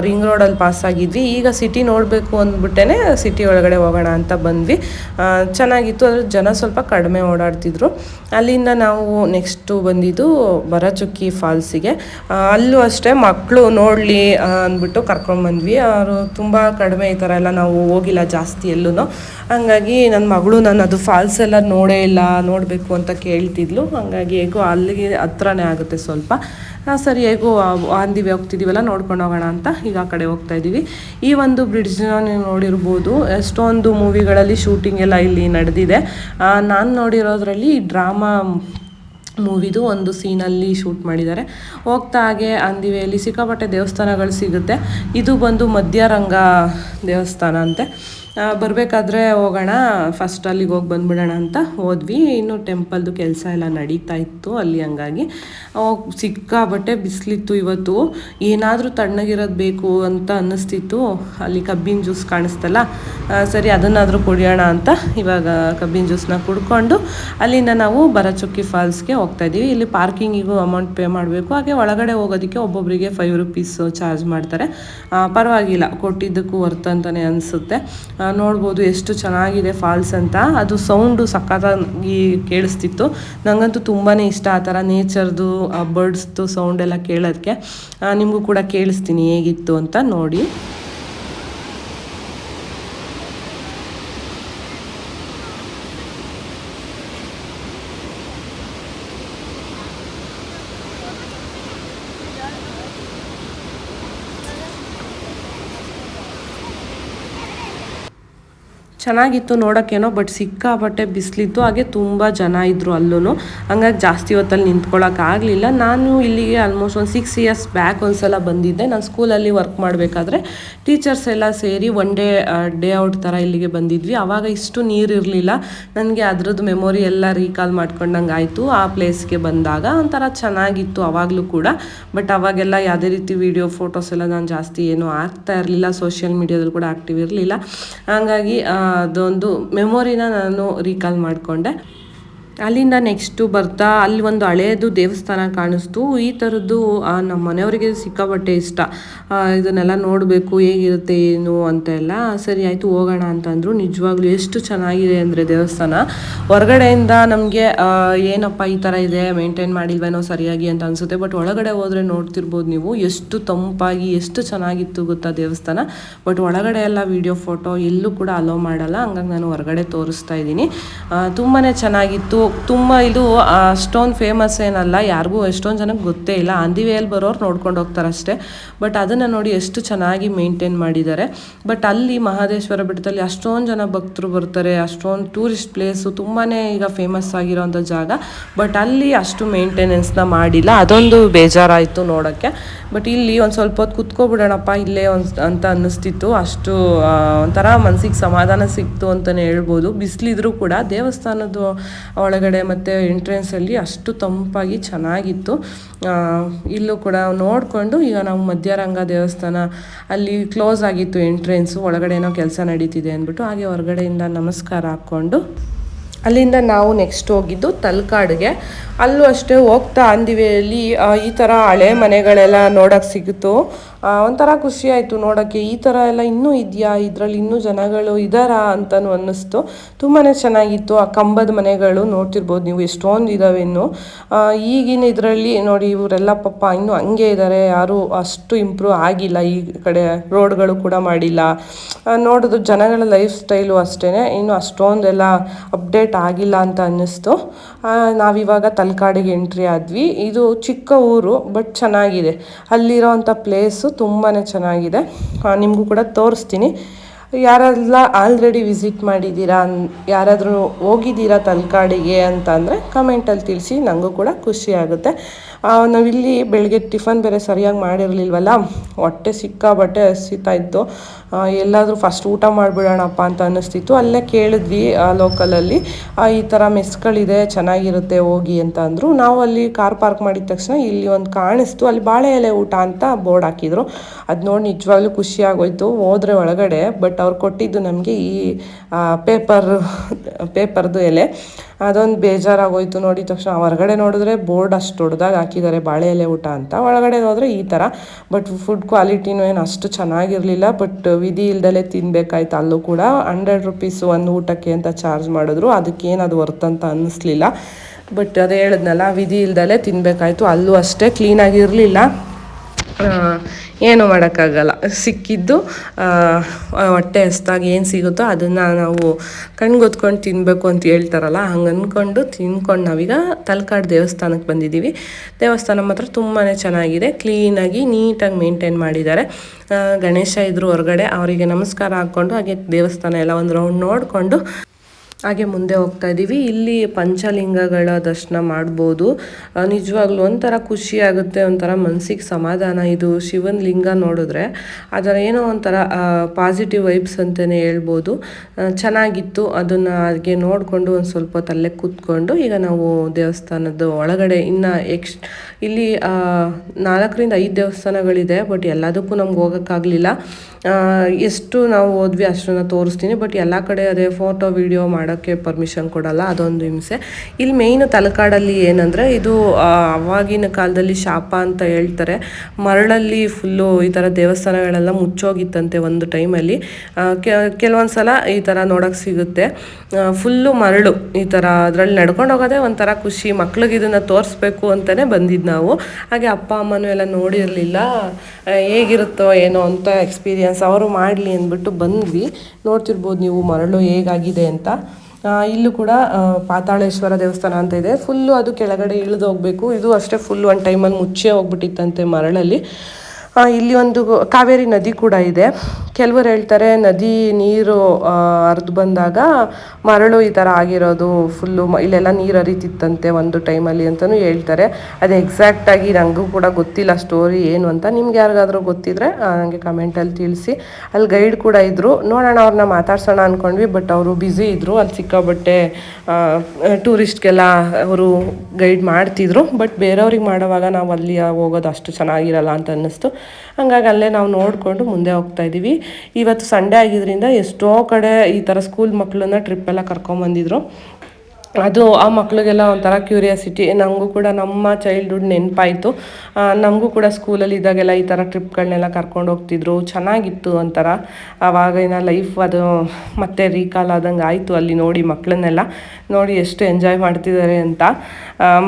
ರಿಂಗ್ ರೋಡಲ್ಲಿ ಪಾಸ್ ಆಗಿದ್ವಿ. ಈಗ ಸಿಟಿ ನೋಡಬೇಕು ಅಂದ್ಬಿಟ್ಟೇ ಸಿಟಿ ಒಳಗಡೆ ಹೋಗೋಣ ಅಂತ ಬಂದ್ವಿ. ಚೆನ್ನಾಗಿತ್ತು. ಅದ್ರ ಜನ ಸ್ವಲ್ಪ ಕಡಿಮೆ ಓಡಾಡ್ತಿದ್ರು. ಅಲ್ಲಿಂದ ನಾವು ನೆಕ್ಸ್ಟು ಬಂದಿದ್ದು ಬರಚುಕ್ಕಿ ಫಾಲ್ಸಿಗೆ. ಅಲ್ಲೂ ಅಷ್ಟೇ ಮಕ್ಕಳು ನೋಡಲಿ ಅಂದ್ಬಿಟ್ಟು ಕರ್ಕೊಂಡ್ಬಂದ್ವಿ ಅವರು ತುಂಬ ಕಡಿಮೆ ಈ ಥರ ಎಲ್ಲ ನಾವು ಹೋಗಿಲ್ಲ ಜಾಸ್ತಿ ಎಲ್ಲೂ ಹಂಗಾಗಿ ನನ್ನ ಮಗಳು ನಾನು ಅದು ಫಾಲ್ಸ್ ಎಲ್ಲ ನೋಡೇ ಇಲ್ಲ, ನೋಡಬೇಕು ಅಂತ ಕೇಳ್ತಿದ್ಲು. ಹಾಗಾಗಿ ಹೇಗೋ ಅಲ್ಲಿಗೆ ಹತ್ರನೇ ಆಗುತ್ತೆ ಸ್ವಲ್ಪ. ಸರಿ, ಹೇಗೋ ಆಂದಿವಿ ಹೋಗ್ತಿದ್ದೀವಲ್ಲ ನೋಡ್ಕೊಂಡು ಹೋಗೋಣ ಅಂತ ಈಗ ಆ ಕಡೆ ಹೋಗ್ತಾ ಇದ್ದೀವಿ ಈ ಒಂದು ಬ್ರಿಡ್ಜ್ನ ನೀವು ನೋಡಿರ್ಬೋದು, ಎಷ್ಟೊಂದು ಮೂವಿಗಳಲ್ಲಿ ಶೂಟಿಂಗ್ ಎಲ್ಲ ಇಲ್ಲಿ ನಡೆದಿದೆ. ನಾನು ನೋಡಿರೋದ್ರಲ್ಲಿ ಡ್ರಾಮಾ ಮೂವಿದು ಒಂದು ಸೀನಲ್ಲಿ ಶೂಟ್ ಮಾಡಿದ್ದಾರೆ. ಹೋಗ್ತಾ ಹಾಗೆ ಅಂದಿವೆಯಲ್ಲಿ ಸಿಕ್ಕಾಪಟ್ಟೆ ದೇವಸ್ಥಾನಗಳು ಸಿಗುತ್ತೆ. ಇದು ಬಂದು ಮಧ್ಯರಂಗ ದೇವಸ್ಥಾನ ಅಂತೆ. ಬರಬೇಕಾದ್ರೆ ಹೋಗೋಣ. ಫಸ್ಟ್ ಅಲ್ಲಿಗೆ ಹೋಗಿ ಬಂದ್ಬಿಡೋಣ ಅಂತ ಹೋದ್ವಿ. ಇನ್ನು ಟೆಂಪಲ್ದು ಕೆಲಸ ಎಲ್ಲ ನಡೀತಾ ಇತ್ತು ಅಲ್ಲಿ ಹಂಗಾಗಿ. ಸಿಕ್ಕಾಬಟ್ಟೆ ಬಿಸಿಲಿತ್ತು ಇವತ್ತು. ಏನಾದರೂ ತಣ್ಣಗಿರೋದು ಬೇಕು ಅಂತ ಅನ್ನಿಸ್ತಿತ್ತು. ಅಲ್ಲಿ ಕಬ್ಬಿನ ಜ್ಯೂಸ್ ಕಾಣಿಸ್ತಲ್ಲ ಸರಿ ಅದನ್ನಾದರೂ ಕುಡಿಯೋಣ ಅಂತ ಇವಾಗ ಕಬ್ಬಿನ ಜ್ಯೂಸ್ನ ಕುಡ್ಕೊಂಡು ಅಲ್ಲಿಂದ ನಾವು ಬರಚುಕ್ಕಿ ಫಾಲ್ಸ್ಗೆ ಹೋಗ್ತಾ ಇದ್ದೀವಿ. ಇಲ್ಲಿ ಪಾರ್ಕಿಂಗಿಗೂ ಅಮೌಂಟ್ ಪೇ ಮಾಡಬೇಕು. ಹಾಗೆ ಒಳಗಡೆ ಹೋಗೋದಕ್ಕೆ ಒಬ್ಬೊಬ್ಬರಿಗೆ ಫೈವ್ ರುಪೀಸ್ ಚಾರ್ಜ್ ಮಾಡ್ತಾರೆ. ಪರವಾಗಿಲ್ಲ. ಕೊಟ್ಟಿದ್ದಕ್ಕೂ ವರ್ತ್ ಅಂತಲೇ ಅನಿಸುತ್ತೆ. ನೋಡ್ಬೋದು ಎಷ್ಟು ಚೆನ್ನಾಗಿದೆ ಫಾಲ್ಸ್ ಅಂತ. ಅದು ಸೌಂಡು ಸಖತ್ತಾಗಿ ಕೇಳಿಸ್ತಿತ್ತು. ನನಗಂತೂ ತುಂಬಾ ಇಷ್ಟ ಆ ಥರ ನೇಚರ್ದು ಬರ್ಡ್ಸ್ದು ಸೌಂಡ್ ಎಲ್ಲ ಕೇಳೋದಕ್ಕೆ. ನಿಮಗೂ ಕೂಡ ಕೇಳಿಸ್ತೀನಿ ಹೇಗಿತ್ತು ಅಂತ ನೋಡಿ. ಚೆನ್ನಾಗಿತ್ತು ನೋಡೋಕ್ಕೇನೋ, ಬಟ್ ಸಿಕ್ಕಾಪಟ್ಟೆ ಬಿಸಿಲಿತ್ತು. ಹಾಗೆ ತುಂಬ ಜನ ಇದ್ದರು ಅಲ್ಲೂ ಹಂಗಾಗಿ ಜಾಸ್ತಿ ಹೊತ್ತಲ್ಲಿ ನಿಂತ್ಕೊಳ್ಳೋಕ್ಕಾಗಲಿಲ್ಲ ನಾನು ಇಲ್ಲಿಗೆ ಆಲ್ಮೋಸ್ಟ್ ಒಂದು ಸಿಕ್ಸ್ ಇಯರ್ಸ್ ಬ್ಯಾಕ್ ಒಂದ್ಸಲ ಬಂದಿದ್ದೆ. ನಾನು ಸ್ಕೂಲಲ್ಲಿ ವರ್ಕ್ ಮಾಡಬೇಕಾದ್ರೆ ಟೀಚರ್ಸ್ ಎಲ್ಲ ಸೇರಿ ಒನ್ ಡೇ ಡೇ ಔಟ್ ಥರ ಇಲ್ಲಿಗೆ ಬಂದಿದ್ವಿ. ಆವಾಗ ಇಷ್ಟು ನೀರು ಇರಲಿಲ್ಲ. ನನಗೆ ಅದ್ರದ್ದು ಮೆಮೊರಿ ಎಲ್ಲ ರೀಕಾಲ್ ಮಾಡ್ಕೊಂಡಂಗೆ ಆಯಿತು. ಆ ಪ್ಲೇಸ್ಗೆ ಬಂದಾಗ ಒಂಥರ ಚೆನ್ನಾಗಿತ್ತು ಆವಾಗಲೂ ಕೂಡ. ಬಟ್ ಅವಾಗೆಲ್ಲ ಯಾವುದೇ ರೀತಿ ವಿಡಿಯೋ ಫೋಟೋಸ್ ಎಲ್ಲ ನಾನು ಜಾಸ್ತಿ ಏನೂ ಆಗ್ತಾ ಇರಲಿಲ್ಲ. ಸೋಷಿಯಲ್ ಮೀಡಿಯಾದಲ್ಲಿ ಕೂಡ ಆ್ಯಕ್ಟಿವ್ ಇರಲಿಲ್ಲ. ಹಾಗಾಗಿ ಅದೊಂದು ಮೆಮೊರಿನ ನಾನು ರೀಕಾಲ್ ಮಾಡಿಕೊಂಡೆ. ಅಲ್ಲಿಂದ ನೆಕ್ಸ್ಟು ಬರ್ತಾ ಅಲ್ಲಿ ಒಂದು ಹಳೆಯದು ದೇವಸ್ಥಾನ ಕಾಣಿಸ್ತು. ಈ ಥರದ್ದು ನಮ್ಮ ಮನೆಯವರಿಗೆ ಸಿಕ್ಕಾಪಟ್ಟೆ ಇಷ್ಟ. ಇದನ್ನೆಲ್ಲ ನೋಡಬೇಕು, ಹೇಗಿರುತ್ತೆ, ಏನು ಅಂತ ಎಲ್ಲ. ಸರಿ, ಆಯಿತು, ಹೋಗೋಣ ಅಂತಂದರು ನಿಜವಾಗ್ಲೂ ಎಷ್ಟು ಚೆನ್ನಾಗಿದೆ ಅಂದರೆ ದೇವಸ್ಥಾನ. ಹೊರಗಡೆಯಿಂದ ನಮಗೆ ಏನಪ್ಪ ಈ ಥರ ಇದೆ ಮೇಂಟೈನ್ ಮಾಡಿಲ್ವೇನೋ ಸರಿಯಾಗಿ ಅಂತ ಅನಿಸುತ್ತೆ. ಬಟ್ ಒಳಗಡೆ ಹೋದರೆ ನೋಡ್ತಿರ್ಬೋದು ನೀವು ಎಷ್ಟು ತಂಪಾಗಿ, ಎಷ್ಟು ಚೆನ್ನಾಗಿತ್ತು ಗೊತ್ತಾ ದೇವಸ್ಥಾನ. ಬಟ್ ಒಳಗಡೆ ಎಲ್ಲ ವಿಡಿಯೋ ಫೋಟೋ ಎಲ್ಲೂ ಕೂಡ ಅಲೋ ಮಾಡಲ್ಲ. ಹಂಗಾಗಿ ನಾನು ಹೊರಗಡೆ ತೋರಿಸ್ತಾ ಇದ್ದೀನಿ. ತುಂಬಾ ಚೆನ್ನಾಗಿತ್ತು. ತುಂಬ ಇದು ಅಷ್ಟೊಂದು ಫೇಮಸ್ ಏನಲ್ಲ, ಯಾರಿಗೂ ಎಷ್ಟೊಂದು ಜನಕ್ಕೆ ಗೊತ್ತೇ ಇಲ್ಲ. ಅಂದಿವೆಯಲ್ಲಿ ಬರೋರು ನೋಡ್ಕೊಂಡು ಹೋಗ್ತಾರೆ ಅಷ್ಟೇ. ಬಟ್ ಅದನ್ನು ನೋಡಿ ಎಷ್ಟು ಚೆನ್ನಾಗಿ ಮೇಂಟೈನ್ ಮಾಡಿದ್ದಾರೆ. ಬಟ್ ಅಲ್ಲಿ ಮಹದೇಶ್ವರ ಬೆಟ್ಟದಲ್ಲಿ ಅಷ್ಟೊಂದು ಜನ ಭಕ್ತರು ಬರ್ತಾರೆ. ಅಷ್ಟೊಂದು ಟೂರಿಸ್ಟ್ ಪ್ಲೇಸು ತುಂಬಾ ಈಗ ಫೇಮಸ್ ಆಗಿರೋಂಥ ಜಾಗ. ಬಟ್ ಅಲ್ಲಿ ಅಷ್ಟು ಮೇಂಟೆನೆನ್ಸ್ನ ಮಾಡಿಲ್ಲ. ಅದೊಂದು ಬೇಜಾರಾಯಿತು ನೋಡೋಕ್ಕೆ. ಬಟ್ ಇಲ್ಲಿ ಒಂದು ಸ್ವಲ್ಪ ಹೊತ್ತು ಕುತ್ಕೊಬಿಡೋಣಪ್ಪ ಇಲ್ಲೇ ಒಂದು ಅಂತ ಅನ್ನಿಸ್ತಿತ್ತು. ಅಷ್ಟು ಒಂಥರ ಮನಸ್ಸಿಗೆ ಸಮಾಧಾನ ಸಿಕ್ತು ಅಂತಲೇ ಹೇಳ್ಬೋದು. ಬಿಸಿಲಿದ್ರು ಕೂಡ ದೇವಸ್ಥಾನದ ಒಳಗಡೆ ಮತ್ತು ಎಂಟ್ರೆನ್ಸಲ್ಲಿ ಅಷ್ಟು ತಂಪಾಗಿ ಚೆನ್ನಾಗಿತ್ತು. ಇಲ್ಲೂ ಕೂಡ ನೋಡಿಕೊಂಡು ಈಗ ನಾವು ಮಧ್ಯರಂಗ ದೇವಸ್ಥಾನ ಅಲ್ಲಿ ಕ್ಲೋಸ್ ಆಗಿತ್ತು ಎಂಟ್ರೆನ್ಸು ಒಳಗಡೆ ಏನೋ ಕೆಲಸ ನಡೀತಿದೆ ಅಂದ್ಬಿಟ್ಟು ಹಾಗೆ ಹೊರಗಡೆಯಿಂದ ನಮಸ್ಕಾರ ಹಾಕ್ಕೊಂಡು ಅಲ್ಲಿಂದ ನಾವು ನೆಕ್ಸ್ಟ್ ಹೋಗಿದ್ದು ತಲ್ಕಾಡಿಗೆ. ಅಲ್ಲೂ ಅಷ್ಟೇ ಹೋಗ್ತಾ ಅಂದಿವೆಯಲ್ಲಿ ಈ ಥರ ಹಳೆ ಮನೆಗಳೆಲ್ಲ ನೋಡೋಕ್ಕೆ ಸಿಗುತ್ತು? ಆ, ಒಂಥರ ಖುಷಿ ಆಯಿತು ನೋಡೋಕ್ಕೆ. ಈ ಥರ ಎಲ್ಲ ಇನ್ನೂ ಇದೆಯಾ? ಇದರಲ್ಲಿ ಇನ್ನೂ ಜನಗಳು ಇದ್ದಾರಾ ಅಂತಲೂ ಅನ್ನಿಸ್ತು. ತುಂಬಾ ಚೆನ್ನಾಗಿತ್ತು. ಆ ಕಂಬದ ಮನೆಗಳು ನೋಡ್ತಿರ್ಬೋದು ನೀವು ಎಷ್ಟೊಂದು ಇದ್ದಾವೆ ಇನ್ನು. ಈಗಿನ ಇದರಲ್ಲಿ ನೋಡಿ ಇವರೆಲ್ಲ ಪಾಪ ಇನ್ನೂ ಹಂಗೆ ಇದ್ದಾರೆ ಯಾರೂ ಅಷ್ಟು ಇಂಪ್ರೂವ್ ಆಗಿಲ್ಲ. ಈ ಕಡೆ ರೋಡ್ಗಳು ಕೂಡ ಮಾಡಿಲ್ಲ. ನೋಡೋದು ಜನಗಳ ಲೈಫ್ ಸ್ಟೈಲು ಅಷ್ಟೇ ಇನ್ನು ಅಷ್ಟೊಂದೆಲ್ಲ ಅಪ್ಡೇಟ್ ಆಗಿಲ್ಲ ಅಂತ ಅನ್ನಿಸ್ತು. ನಾವಿವಾಗ ತಲಕಾಡಿಗೆ ಎಂಟ್ರಿ ಆದ್ವಿ. ಇದು ಚಿಕ್ಕ ಊರು, ಬಟ್ ಚೆನ್ನಾಗಿದೆ. ಅಲ್ಲಿರೋವಂಥ ಪ್ಲೇಸು ತುಂಬಾ ಚೆನ್ನಾಗಿದೆ. ನಿಮಗೂ ಕೂಡ ತೋರಿಸ್ತೀನಿ. ಯಾರೆಲ್ಲ ಆಲ್ರೆಡಿ ವಿಸಿಟ್ ಮಾಡಿದ್ದೀರಾ ಯಾರಾದರೂ ಹೋಗಿದ್ದೀರಾ ತಲಕಾಡಿಗೆ ಅಂತ ಅಂದರೆ ಕಮೆಂಟಲ್ಲಿ ತಿಳಿಸಿ ನನಗೂ ಕೂಡ ಖುಷಿ ಆಗುತ್ತೆ. ನಾವಿಲ್ಲಿ ಬೆಳಗ್ಗೆ ಟಿಫನ್ ಬೇರೆ ಸರಿಯಾಗಿ ಮಾಡಿರಲಿಲ್ವಲ್ಲ? ಹೊಟ್ಟೆ ಸಿಕ್ಕಾಬಟ್ಟೆ ಹಸಿತಾ ಇತ್ತು. ಆ, ಎಲ್ಲಾದರೂ ಫಸ್ಟ್ ಊಟ ಮಾಡಿಬಿಡೋಣಪ್ಪ ಅಂತ ಅನ್ನಿಸ್ತಿತ್ತು. ಅಲ್ಲೇ ಕೇಳಿದ್ವಿ ಲೋಕಲಲ್ಲಿ ಈ ಥರ ಮೆಸ್ಗಳಿದೆ ಚೆನ್ನಾಗಿರುತ್ತೆ ಹೋಗಿ ಅಂತ ಅಂದರು. ನಾವು ಅಲ್ಲಿ ಕಾರ್ ಪಾರ್ಕ್ ಮಾಡಿದ ತಕ್ಷಣ ಇಲ್ಲಿ ಒಂದು ಕಾಣಿಸ್ತು. ಅಲ್ಲಿ ಬಾಳೆ ಎಲೆ ಊಟ ಅಂತ ಬೋರ್ಡ್ ಹಾಕಿದ್ರು. ಅದು ನೋಡಿ ನಿಜವಾಗ್ಲೂ ಖುಷಿ ಆಗೋಯ್ತು. ಹೋದ್ರೆ ಒಳಗಡೆ ಬಟ್ ಅವ್ರು ಕೊಟ್ಟಿದ್ದು ನಮಗೆ ಈ ಪೇಪರ್ ಪೇಪರ್ದು ಎಲೆ. ಅದೊಂದು ಬೇಜಾರಾಗೋಯ್ತು ನೋಡಿದ ತಕ್ಷಣ ಹೊರಗಡೆ ನೋಡಿದ್ರೆ ಬೋರ್ಡ್ ಅಷ್ಟು ದೊಡ್ಡದಾಗಿ ಹಾಕಿದ್ದಾರೆ, ಬಾಳೆ ಎಲೆ ಊಟ ಅಂತ. ಒಳಗಡೆ ಹೋದರೆ ಈ ಥರ ಬಟ್ ಫುಡ್ ಕ್ವಾಲಿಟಿನೂ ಏನು ಅಷ್ಟು ಚೆನ್ನಾಗಿರಲಿಲ್ಲ. ಬಟ್ ವಿಧಿ ಇಲ್ದಲೇ ತಿನ್ಬೇಕಾಯ್ತು. ಅಲ್ಲೂ ಕೂಡ ಹಂಡ್ರೆಡ್ ರುಪೀಸ್ ಒಂದು ಊಟಕ್ಕೆ ಅಂತ ಚಾರ್ಜ್ ಮಾಡಿದ್ರು. ಅದಕ್ಕೇನು ಅದು ವರ್ತ್ ಅಂತ ಅನ್ನಿಸ್ಲಿಲ್ಲ. ಬಟ್ ಅದೇ ಹೇಳಿದ್ನಲ್ಲ, ವಿಧಿ ಇಲ್ದಲೇ ತಿನ್ನಬೇಕಾಯ್ತು ಅಲ್ಲೂ ಅಷ್ಟೇ ಕ್ಲೀನಾಗಿರಲಿಲ್ಲ ಏನು ಮಾಡೋಕ್ಕಾಗಲ್ಲ. ಸಿಕ್ಕಿದ್ದು ಹೊಟ್ಟೆ ಹಸ್ದಾಗ ಏನು ಸಿಗುತ್ತೋ ಅದನ್ನು ನಾವು ಕಣ್ಗೊತ್ಕೊಂಡು ತಿನ್ನಬೇಕು ಅಂತ ಹೇಳ್ತಾರಲ್ಲ, ಹಂಗೆ ಅಂದ್ಕೊಂಡು ತಿನ್ಕೊಂಡು ನಾವೀಗ ತಲಕಾಡು ದೇವಸ್ಥಾನಕ್ಕೆ ಬಂದಿದ್ದೀವಿ. ದೇವಸ್ಥಾನ ಮಾತ್ರ ತುಂಬಾ ಚೆನ್ನಾಗಿದೆ, ಕ್ಲೀನಾಗಿ, ನೀಟಾಗಿ ಮೇಂಟೈನ್ ಮಾಡಿದ್ದಾರೆ. ಗಣೇಶ ಇದ್ರು ಹೊರಗಡೆ, ಅವರಿಗೆ ನಮಸ್ಕಾರ ಹಾಕ್ಕೊಂಡು ಹಾಗೆ ದೇವಸ್ಥಾನ ಎಲ್ಲ ಒಂದು ರೌಂಡ್ ನೋಡಿಕೊಂಡು ಹಾಗೆ ಮುಂದೆ ಹೋಗ್ತಾ ಇದ್ದೀವಿ ಇಲ್ಲಿ ಪಂಚಲಿಂಗಗಳ ದರ್ಶನ ಮಾಡ್ಬೋದು. ನಿಜವಾಗ್ಲೂ ಒಂಥರ ಖುಷಿ ಆಗುತ್ತೆ, ಒಂಥರ ಮನಸ್ಸಿಗೆ ಸಮಾಧಾನ. ಇದು ಶಿವನ ಲಿಂಗ ನೋಡಿದ್ರೆ ಅದರ ಏನೋ ಒಂಥರ ಪಾಸಿಟಿವ್ ವೈಬ್ಸ್ ಅಂತಲೇ ಹೇಳ್ಬೋದು. ಚೆನ್ನಾಗಿತ್ತು. ಅದನ್ನು ಹಾಗೆ ನೋಡಿಕೊಂಡು ಒಂದು ಸ್ವಲ್ಪ ತಲೆ ಕೂತ್ಕೊಂಡು ಈಗ ನಾವು ದೇವಸ್ಥಾನದ ಒಳಗಡೆ ಇನ್ನು ಎಕ್ಸ್ ಇಲ್ಲಿ ನಾಲ್ಕರಿಂದ ಐದು ದೇವಸ್ಥಾನಗಳಿದೆ ಬಟ್ ಎಲ್ಲದಕ್ಕೂ ನಮ್ಗೆ ಹೋಗೋಕ್ಕಾಗಲಿಲ್ಲ. ಎಷ್ಟು ನಾವು ಹೋದ್ವಿ ಅಷ್ಟನ್ನ ತೋರಿಸ್ತೀನಿ ಬಟ್ ಎಲ್ಲ ಕಡೆ ಅದೇ ಫೋಟೋ ವಿಡಿಯೋ ಮಾಡೋಕ್ಕೆ ಪರ್ಮಿಷನ್ ಕೊಡಲ್ಲ, ಅದೊಂದು ಹಿಂಸೆ. ಇಲ್ಲಿ ಮೇಯ್ನ್ ತಲಕಾಡಲ್ಲಿ ಏನಂದರೆ, ಇದು ಅವಾಗಿನ ಕಾಲದಲ್ಲಿ ಶಾಪ ಅಂತ ಹೇಳ್ತಾರೆ. ಮರಳಲ್ಲಿ ಫುಲ್ಲು ಈ ಥರ ದೇವಸ್ಥಾನಗಳೆಲ್ಲ ಮುಚ್ಚೋಗಿತ್ತಂತೆ ಒಂದು ಟೈಮಲ್ಲಿ ಕೆಲವೊಂದು ಸಲ ಈ ಥರ ನೋಡೋಕೆ ಸಿಗುತ್ತೆ. ಫುಲ್ಲು ಮರಳು ಈ ಥರ ಅದರಲ್ಲಿ ನಡ್ಕೊಂಡು ಹೋಗೋದೇ ಒಂಥರ ಖುಷಿ. ಮಕ್ಳಿಗೆ ಇದನ್ನು ತೋರಿಸ್ಬೇಕು ಅಂತಲೇ ಬಂದಿದ್ದು ನಾವು. ಹಾಗೆ ಅಪ್ಪ, ಅಮ್ಮನೂ ಎಲ್ಲ ನೋಡಿರಲಿಲ್ಲ ಹೇಗಿರುತ್ತೋ ಏನೋ ಅಂತ ಎಕ್ಸ್ಪೀರಿಯನ್ಸ್ ಅವರು ಮಾಡಲಿ ಅಂದ್ಬಿಟ್ಟು ಬಂದ್ವಿ. ನೋಡ್ತಿರ್ಬೋದು ನೀವು ಮರಳು ಹೇಗಾಗಿದೆ ಅಂತ. ಇಲ್ಲೂ ಕೂಡ ಪಾತಾಳೇಶ್ವರ ದೇವಸ್ಥಾನ ಅಂತ ಇದೆ. ಫುಲ್ಲು ಅದು ಕೆಳಗಡೆ ಇಳಿದು ಹೋಗಬೇಕು. ಇದು ಅಷ್ಟೇ ಫುಲ್ ಒನ್ ಟೈಮಲ್ಲಿ ಮುಚ್ಚೇ ಹೋಗ್ಬಿಟ್ಟಿತ್ತಂತೆ ಮರಳಲ್ಲಿ. ಇಲ್ಲಿ ಒಂದು ಕಾವೇರಿ ನದಿ ಕೂಡ ಇದೆ. ಕೆಲವರು ಹೇಳ್ತಾರೆ ನದಿ, ನೀರು ಹರಿದು ಬಂದಾಗ ಮರಳು ಈ ಥರ ಆಗಿರೋದು ಫುಲ್ಲು ಇಲ್ಲೆಲ್ಲ ನೀರು ಹರಿತಿತ್ತಂತೆ ಒಂದು ಟೈಮಲ್ಲಿ ಅಂತಲೂ ಹೇಳ್ತಾರೆ. ಅದು ಎಕ್ಸಾಕ್ಟಾಗಿ ನನಗೂ ಕೂಡ ಗೊತ್ತಿಲ್ಲ ಸ್ಟೋರಿ ಏನು ಅಂತ. ನಿಮ್ಗೆ ಯಾರಿಗಾದರೂ ಗೊತ್ತಿದ್ರೆ ನನಗೆ ಕಮೆಂಟಲ್ಲಿ ತಿಳಿಸಿ. ಅಲ್ಲಿ ಗೈಡ್ ಕೂಡ ಇದ್ದರು ನೋಡೋಣ, ಅವ್ರನ್ನ ಮಾತಾಡ್ಸೋಣ ಅಂದ್ಕೊಂಡ್ವಿ ಬಟ್ ಅವರು ಬ್ಯುಸಿ ಇದ್ದರು ಅಲ್ಲಿ ಸಿಕ್ಕಾಬಟ್ಟೆ ಟೂರಿಸ್ಟ್ಗೆಲ್ಲ ಅವರು ಗೈಡ್ ಮಾಡ್ತಿದ್ರು. ಬಟ್ ಬೇರೆಯವ್ರಿಗೆ ಮಾಡೋವಾಗ ನಾವು ಅಲ್ಲಿ ಹೋಗೋದು ಅಷ್ಟು ಚೆನ್ನಾಗಿರಲ್ಲ ಅಂತ ಅನ್ನಿಸ್ತು. ಹಂಗಾಗಿ ಅಲ್ಲೇ ನಾವು ನೋಡಿಕೊಂಡು ಮುಂದೆ ಹೋಗ್ತಾ ಇದ್ದೀವಿ. ಇವತ್ತು ಸಂಡೇ ಆಗಿದ್ರಿಂದ ಎಷ್ಟೋ ಕಡೆ ಈ ಥರ ಸ್ಕೂಲ್ ಮಕ್ಕಳನ್ನ ಟ್ರಿಪ್ಪೆಲ್ಲ ಕರ್ಕೊಂಬಂದಿದ್ರು ಅದು ಆ ಮಕ್ಳಿಗೆಲ್ಲ ಒಂಥರ ಕ್ಯೂರಿಯಾಸಿಟಿ ನಮಗೂ ಕೂಡ ನಮ್ಮ ಚೈಲ್ಡ್ಹುಡ್ ನೆನಪಾಯಿತು. ನಮಗೂ ಕೂಡ ಸ್ಕೂಲಲ್ಲಿ ಇದ್ದಾಗೆಲ್ಲ ಈ ಥರ ಟ್ರಿಪ್ಗಳನ್ನೆಲ್ಲ ಕರ್ಕೊಂಡು ಹೋಗ್ತಿದ್ರು. ಚೆನ್ನಾಗಿತ್ತು ಒಂಥರ. ಆವಾಗಿನ ಲೈಫ್ ಅದು ಮತ್ತೆ ರೀಕಾಲ್ ಆದಂಗೆ ಆಯಿತು ಅಲ್ಲಿ ನೋಡಿ ಮಕ್ಕಳನ್ನೆಲ್ಲ ನೋಡಿ ಎಷ್ಟು ಎಂಜಾಯ್ ಮಾಡ್ತಿದ್ದಾರೆ ಅಂತ.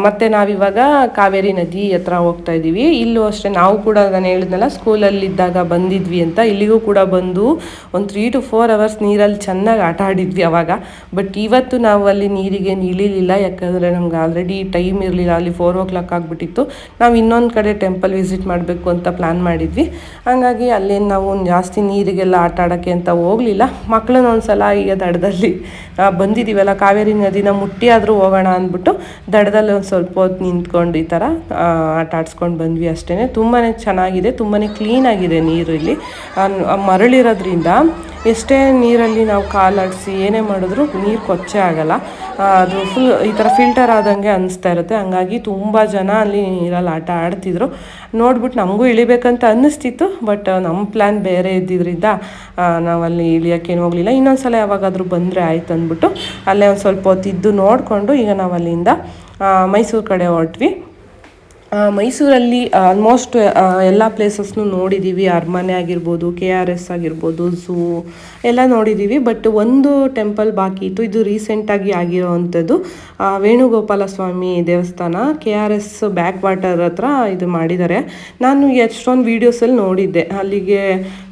ಮತ್ತು ಮತ್ತೆ ನಾವಿವಾಗ ಕಾವೇರಿ ನದಿ ಹತ್ರ ಹೋಗ್ತಾ ಇದ್ದೀವಿ. ಇಲ್ಲೂ ಅಷ್ಟೇ ನಾವು ಕೂಡ ನಾನು ಹೇಳಿದ್ನಲ್ಲ ಸ್ಕೂಲಲ್ಲಿದ್ದಾಗ ಬಂದಿದ್ವಿ ಅಂತ. ಇಲ್ಲಿಗೂ ಕೂಡ ಬಂದು ಒಂದು ತ್ರೀ ಟು ಫೋರ್ ಅವರ್ಸ್ ನೀರಲ್ಲಿ ಚೆನ್ನಾಗಿ ಆಟ ಆಡಿದ್ವಿ ಆವಾಗ ಬಟ್ ಇವತ್ತು ನಾವು ಅಲ್ಲಿ ನೀರಿಗೆ ಇಳಿಲಿಲ್ಲ ಯಾಕಂದರೆ ನಮ್ಗೆ ಆಲ್ರೆಡಿ ಟೈಮ್ ಇರಲಿಲ್ಲ, ಅಲ್ಲಿ ಫೋರ್ ಓ ಕ್ಲಾಕ್ ಆಗಿಬಿಟ್ಟಿತ್ತು. ನಾವು ಇನ್ನೊಂದು ಕಡೆ ಟೆಂಪಲ್ ವಿಸಿಟ್ ಮಾಡಬೇಕು ಅಂತ ಪ್ಲ್ಯಾನ್ ಮಾಡಿದ್ವಿ. ಹಾಗಾಗಿ ಅಲ್ಲೇನು ನಾವು ಜಾಸ್ತಿ ನೀರಿಗೆಲ್ಲ ಆಟ ಆಡೋಕ್ಕೆ ಅಂತ ಹೋಗಲಿಲ್ಲ. ಮಕ್ಕಳನ್ನ ಒಂದ್ಸಲ ಈಗ ದಡದಲ್ಲಿ ಬಂದಿದ್ದೀವಲ್ಲ ಕಾವೇರಿ ನದಿನ ಮುಟ್ಟಿ ಆದರೂ ಹೋಗೋಣ ಅಂದ್ಬಿಟ್ಟು ದಡದಲ್ಲಿ ಒಂದು ಸ್ವಲ್ಪ ಹೊತ್ತು ನಿಂತ್ಕೊಂಡು ಈ ಥರ ಆಟ ಆಡಿಸ್ಕೊಂಡು ಬಂದ್ವಿ ಅಷ್ಟೇ ತುಂಬಾ ಚೆನ್ನಾಗಿದೆ ತುಂಬಾ ಕ್ಲೀನಾಗಿದೆ ನೀರು ಇಲ್ಲಿ. ಮರಳಿರೋದ್ರಿಂದ ಎಷ್ಟೇ ನೀರಲ್ಲಿ ನಾವು ಕಾಲಾಡಿಸಿ, ಏನೇ ಮಾಡಿದ್ರು ನೀರು ಕೊಚ್ಚೆ ಆಗಲ್ಲ. ಅದು ಫುಲ್ ಈ ಥರ ಫಿಲ್ಟರ್ ಆದಂಗೆ ಅನಿಸ್ತಾ ಇರುತ್ತೆ. ಹಂಗಾಗಿ ತುಂಬ ಜನ ಅಲ್ಲಿ ನೀರಲ್ಲಿ ಆಟ ಆಡ್ತಿದ್ರು. ನೋಡ್ಬಿಟ್ಟು ನಮಗೂ ಇಳಿಬೇಕಂತ ಅನ್ನಿಸ್ತಿತ್ತು, ಬಟ್ ನಮ್ಮ ಪ್ಲ್ಯಾನ್ ಬೇರೆ ಇದ್ದಿದ್ದರಿಂದ ನಾವಲ್ಲಿ ಇಳಿಯೋಕ್ಕೇನು ಹೋಗಲಿಲ್ಲ. ಇನ್ನೊಂದು ಸಲ ಯಾವಾಗಾದರೂ ಬಂದರೆ ಆಯ್ತು ಅಂದ್ಬಿಟ್ಟು, ಅಲ್ಲೇ ಒಂದು ಸ್ವಲ್ಪ ಹೊತ್ತಿದ್ದು ನೋಡಿಕೊಂಡು ಈಗ ನಾವು ಅಲ್ಲಿಂದ ಮೈಸೂರು ಕಡೆ ಹೊರಟ್ವಿ. ಮೈಸೂರಲ್ಲಿ ಆಲ್ಮೋಸ್ಟ್ ಎಲ್ಲ ಪ್ಲೇಸಸ್ನು ನೋಡಿದ್ದೀವಿ ಅರಮನೆ ಆಗಿರ್ಬೋದು ಕೆ ಆರ್ ಎಸ್ ಆಗಿರ್ಬೋದು ಝೂ ಎಲ್ಲ ನೋಡಿದ್ದೀವಿ ಬಟ್ ಒಂದು ಟೆಂಪಲ್ ಬಾಕಿ ಇತ್ತು. ಇದು ರೀಸೆಂಟಾಗಿ ಆಗಿರೋ ಅಂಥದ್ದು ಆ, ವೇಣುಗೋಪಾಲ ಸ್ವಾಮಿ ದೇವಸ್ಥಾನ. K R S back water ಹತ್ರ ಇದು ಮಾಡಿದ್ದಾರೆ. ನಾನು ಎಷ್ಟೊಂದು ವೀಡಿಯೋಸಲ್ಲಿ ನೋಡಿದ್ದೆ. ಅಲ್ಲಿಗೆ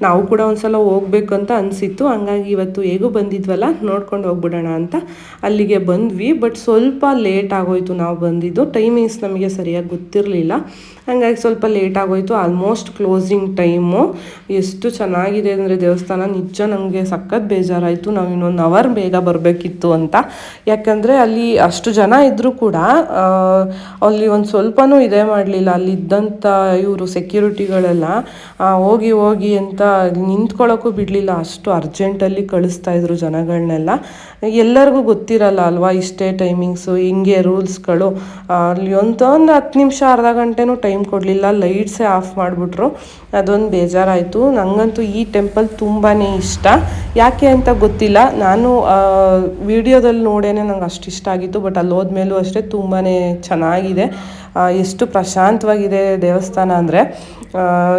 ನಾವು ಕೂಡ ಒಂದ್ಸಲ ಹೋಗ್ಬೇಕು ಅಂತ ಅನಿಸಿತ್ತು. ಹಂಗಾಗಿ ಇವತ್ತು ಹೇಗೂ ಬಂದಿದ್ವಲ್ಲ ನೋಡ್ಕೊಂಡು ಹೋಗ್ಬಿಡೋಣ ಅಂತ ಅಲ್ಲಿಗೆ ಬಂದ್ವಿ. ಬಟ್ ಸ್ವಲ್ಪ ಲೇಟ್ ಆಗೋಯ್ತು ನಾವು ಬಂದಿದ್ದು. ಟೈಮಿಂಗ್ಸ್ ನಮಗೆ ಸರಿಯಾಗಿ ಗೊತ್ತಿರಲಿಲ್ಲ. ಹಂಗಾಗಿ ಸ್ವಲ್ಪ ಲೇಟ್ ಆಗೋಯ್ತು. ಆಲ್ಮೋಸ್ಟ್ ಕ್ಲೋಸಿಂಗ್ ಟೈಮು ಎಷ್ಟು ಚೆನ್ನಾಗಿದೆ ಅಂದರೆ ದೇವಸ್ಥಾನ ನಿಜ ನಮಗೆ ಸಖತ್ ಬೇಜಾರಾಯಿತು. ನಾವು ಇನ್ನೊಂದು ಅವರ್ ಬೇಗ ಬರಬೇಕಿತ್ತು ಅಂತ. ಯಾಕಂದರೆ ಅಲ್ಲಿ ಅಷ್ಟು ಜನ ಇದ್ದರೂ ಕೂಡ ಅಲ್ಲಿ ಒಂದು ಸ್ವಲ್ಪನೂ ಇದೇ ಮಾಡಲಿಲ್ಲ. ಅಲ್ಲಿ ಇದ್ದಂಥ ಇವರು ಸೆಕ್ಯೂರಿಟಿಗಳೆಲ್ಲ ಹೋಗಿ ಹೋಗಿ ಅಂತ ನಿಂತ್ಕೊಳ್ಳೋಕ್ಕೂ ಬಿಡಲಿಲ್ಲ. ಅಷ್ಟು ಅರ್ಜೆಂಟಲ್ಲಿ ಕಳಿಸ್ತಾ ಇದ್ರು ಜನಗಳನ್ನೆಲ್ಲ ಎಲ್ಲರಿಗೂ ಗೊತ್ತಿರಲ್ಲ ಅಲ್ವಾ ಇಷ್ಟೇ ಟೈಮಿಂಗ್ಸು ಹಿಂಗೆ ರೂಲ್ಸ್ಗಳು ಅಲ್ಲಿ ಒಂದು ಹತ್ತು ನಿಮಿಷ ಅರ್ಧ ಗಂಟೆನೂ ಟೈಮ್ ಕೊಡಲಿಲ್ಲ ಲೈಟ್ಸೇ ಆಫ್ ಮಾಡಿಬಿಟ್ರು. ಅದೊಂದು ಬೇಜಾರಾಯಿತು. ನನಗಂತೂ ಈ ಟೆಂಪಲ್ ತುಂಬಾ ಇಷ್ಟ. ಯಾಕೆ ಅಂತ ಗೊತ್ತಿಲ್ಲ. ನಾನು ವಿಡಿಯೋದಲ್ಲಿ ನೋಡೇನೆ ನಂಗೆ ಅಷ್ಟು ಇಷ್ಟ ಆಗಿತ್ತು ಬಟ್ ಅಲ್ಲಿ ಹೋದ್ಮೇಲೂ ಅಷ್ಟೇ ತುಂಬಾ ಚೆನ್ನಾಗಿದೆ. ಎಷ್ಟು ಪ್ರಶಾಂತವಾಗಿದೆ ದೇವಸ್ಥಾನ ಅಂದರೆ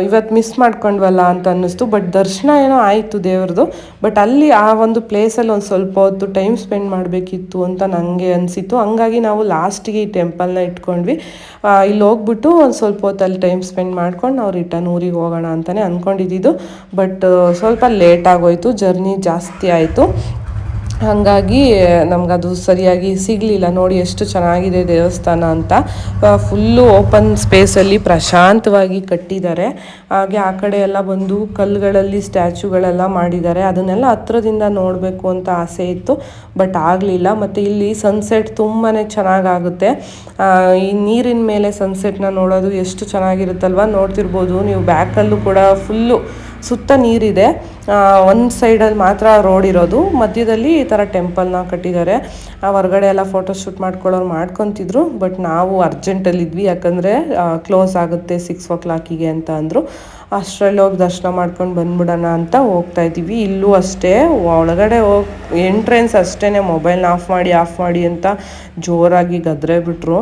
ಇವತ್ತು ಮಿಸ್ ಮಾಡ್ಕೊಂಡ್ವಲ್ಲ ಅಂತ ಅನ್ನಿಸ್ತು ಬಟ್ ದರ್ಶನ ಏನೋ ಆಯಿತು ದೇವ್ರದ್ದು ಬಟ್ ಅಲ್ಲಿ ಆ ಒಂದು ಪ್ಲೇಸಲ್ಲಿ ಒಂದು ಸ್ವಲ್ಪ ಹೊತ್ತು ಟೈಮ್ ಸ್ಪೆಂಡ್ ಮಾಡಬೇಕಿತ್ತು ಅಂತ ನನಗೆ ಅನಿಸಿತ್ತು. ಹಂಗಾಗಿ ನಾವು ಲಾಸ್ಟಿಗೆ ಈ ಟೆಂಪಲ್ನ ಇಟ್ಕೊಂಡ್ವಿ. ಇಲ್ಲಿ ಹೋಗ್ಬಿಟ್ಟು ಒಂದು ಸ್ವಲ್ಪ ಹೊತ್ತು ಅಲ್ಲಿ ಟೈಮ್ ಸ್ಪೆಂಡ್ ಮಾಡ್ಕೊಂಡು ನಾವು ರಿಟರ್ನ್ ಊರಿಗೆ ಹೋಗೋಣ ಅಂತಲೇ ಅಂದ್ಕೊಂಡಿದ್ದು ಬಟ್ ಸ್ವಲ್ಪ ಲೇಟ್ ಆಗೋಯ್ತು ಜರ್ನಿ ಜಾಸ್ತಿ ಆಯಿತು. ಹಾಗಾಗಿ, ನಮಗದು ಸರಿಯಾಗಿ ಸಿಗಲಿಲ್ಲ. ನೋಡಿ ಎಷ್ಟು ಚೆನ್ನಾಗಿದೆ ದೇವಸ್ಥಾನ ಅಂತ. ಫುಲ್ಲು ಓಪನ್ ಸ್ಪೇಸಲ್ಲಿ ಪ್ರಶಾಂತವಾಗಿ ಕಟ್ಟಿದ್ದಾರೆ. ಹಾಗೆ ಆ ಕಡೆ ಎಲ್ಲ ಬಂದು ಕಲ್ಲುಗಳಲ್ಲಿ ಸ್ಟ್ಯಾಚುಗಳೆಲ್ಲ ಮಾಡಿದ್ದಾರೆ. ಅದನ್ನೆಲ್ಲ ಹತ್ರದಿಂದ ನೋಡಬೇಕು ಅಂತ ಆಸೆ ಇತ್ತು, ಬಟ್ ಆಗಲಿಲ್ಲ. ಮತ್ತು ಇಲ್ಲಿ ಸನ್ಸೆಟ್ ತುಂಬಾ ಚೆನ್ನಾಗಾಗುತ್ತೆ. ಈ ನೀರಿನ ಮೇಲೆ ಸನ್ಸೆಟ್ನ ನೋಡೋದು ಎಷ್ಟು ಚೆನ್ನಾಗಿರುತ್ತಲ್ವ? ನೋಡ್ತಿರ್ಬೋದು. ನೀವು ಬ್ಯಾಕಲ್ಲೂ ಕೂಡ ಫುಲ್ಲು ಸುತ್ತ ನೀರಿದೆ. ಒಂದು ಸೈಡಲ್ಲಿ ಮಾತ್ರ ರೋಡ್ ಇರೋದು. ಮಧ್ಯದಲ್ಲಿ ಈ ಥರ ಟೆಂಪಲ್ನ ಕಟ್ಟಿದ್ದಾರೆ. ಆ, ಹೊರಗಡೆ ಎಲ್ಲ ಫೋಟೋ ಶೂಟ್ ಮಾಡ್ಕೊಳ್ಳೋರು ಮಾಡ್ಕೊತಿದ್ರು. ಬಟ್ ನಾವು ಅರ್ಜೆಂಟಲ್ಲಿದ್ವಿ. ಯಾಕಂದರೆ ಕ್ಲೋಸ್ ಆಗುತ್ತೆ ಸಿಕ್ಸ್ ಓ ಕ್ಲಾಕಿಗೆ ಅಂತ ಅಂದರು. ಅಷ್ಟರಲ್ಲಿ ಹೋಗಿ ದರ್ಶನ ಮಾಡ್ಕೊಂಡು ಬಂದ್ಬಿಡೋಣ ಅಂತ ಹೋಗ್ತಾ ಇದ್ದೀವಿ. ಇಲ್ಲೂ ಅಷ್ಟೇ, ಒಳಗಡೆ ಹೋಗಿ ಎಂಟ್ರೆನ್ಸ್ ಅಷ್ಟೇ ಮೊಬೈಲ್ನ ಆಫ್ ಮಾಡಿ ಆಫ್ ಮಾಡಿ ಅಂತ ಜೋರಾಗಿ ಗದ್ರೆ ಬಿಟ್ಟರು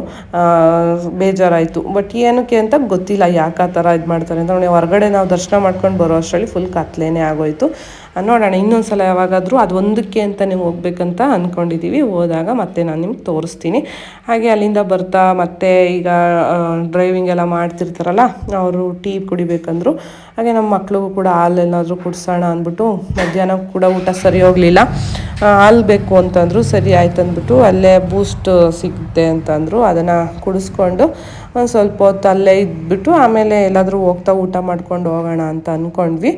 ಬೇಜಾರಾಯಿತು. ಬಟ್ ಏನಕ್ಕೆ ಅಂತ ಗೊತ್ತಿಲ್ಲ ಯಾಕೆ ಆ ಥರ ಇದು ಮಾಡ್ತಾರೆ ಅಂತ ಹೊರಗಡೆ ನಾವು ದರ್ಶನ ಮಾಡ್ಕೊಂಡು ಬರೋ ಅಷ್ಟರಲ್ಲಿ ಫುಲ್ ಕತ್ಲೇನೆ ಆಗೋಯ್ತು. ನೋಡೋಣ ಇನ್ನೊಂದು ಸಲ ಯಾವಾಗಾದರೂ ಅದು ಒಂದಕ್ಕೆ ಅಂತ ನೀವು ಹೋಗ್ಬೇಕಂತ ಅಂದ್ಕೊಂಡಿದ್ದೀವಿ ಹೋದಾಗ ಮತ್ತೆ ನಾನು ನಿಮ್ಗೆ ತೋರಿಸ್ತೀನಿ. ಹಾಗೆ ಅಲ್ಲಿಂದ ಬರ್ತಾ ಮತ್ತೆ ಈಗ ಡ್ರೈವಿಂಗ್ ಎಲ್ಲ ಮಾಡ್ತಿರ್ತಾರಲ್ಲ, ಅವರು ಟೀ ಕುಡಿಬೇಕಂದ್ರು. ಹಾಗೆ ನಮ್ಮ ಮಕ್ಳಿಗೂ ಕೂಡ ಹಾಲೆಲ್ಲಾದರೂ ಕುಡಿಸೋಣ ಅಂದ್ಬಿಟ್ಟು ಮಧ್ಯಾಹ್ನ ಕೂಡ ಊಟ ಸರಿ ಹೋಗಲಿಲ್ಲ. ಹಾಲು ಬೇಕು ಅಂತಂದ್ರು ಸರಿ ಆಯ್ತು ಅಂದ್ಬಿಟ್ಟು ಅಲ್ಲೇ ಬೂಸ್ಟ್ ಸಿಗುತ್ತೆ ಅಂತಂದರು. ಅದನ್ನು ಕುಡಿಸ್ಕೊಂಡು ಒಂದು ಸ್ವಲ್ಪ ಹೊತ್ತು ಅಲ್ಲೇ ಇದ್ಬಿಟ್ಟು ಆಮೇಲೆ ಎಲ್ಲಾದರೂ ಹೋಗ್ತಾ ಊಟ ಮಾಡ್ಕೊಂಡು ಹೋಗೋಣ ಅಂತ ಅಂದ್ಕೊಂಡ್ವಿ.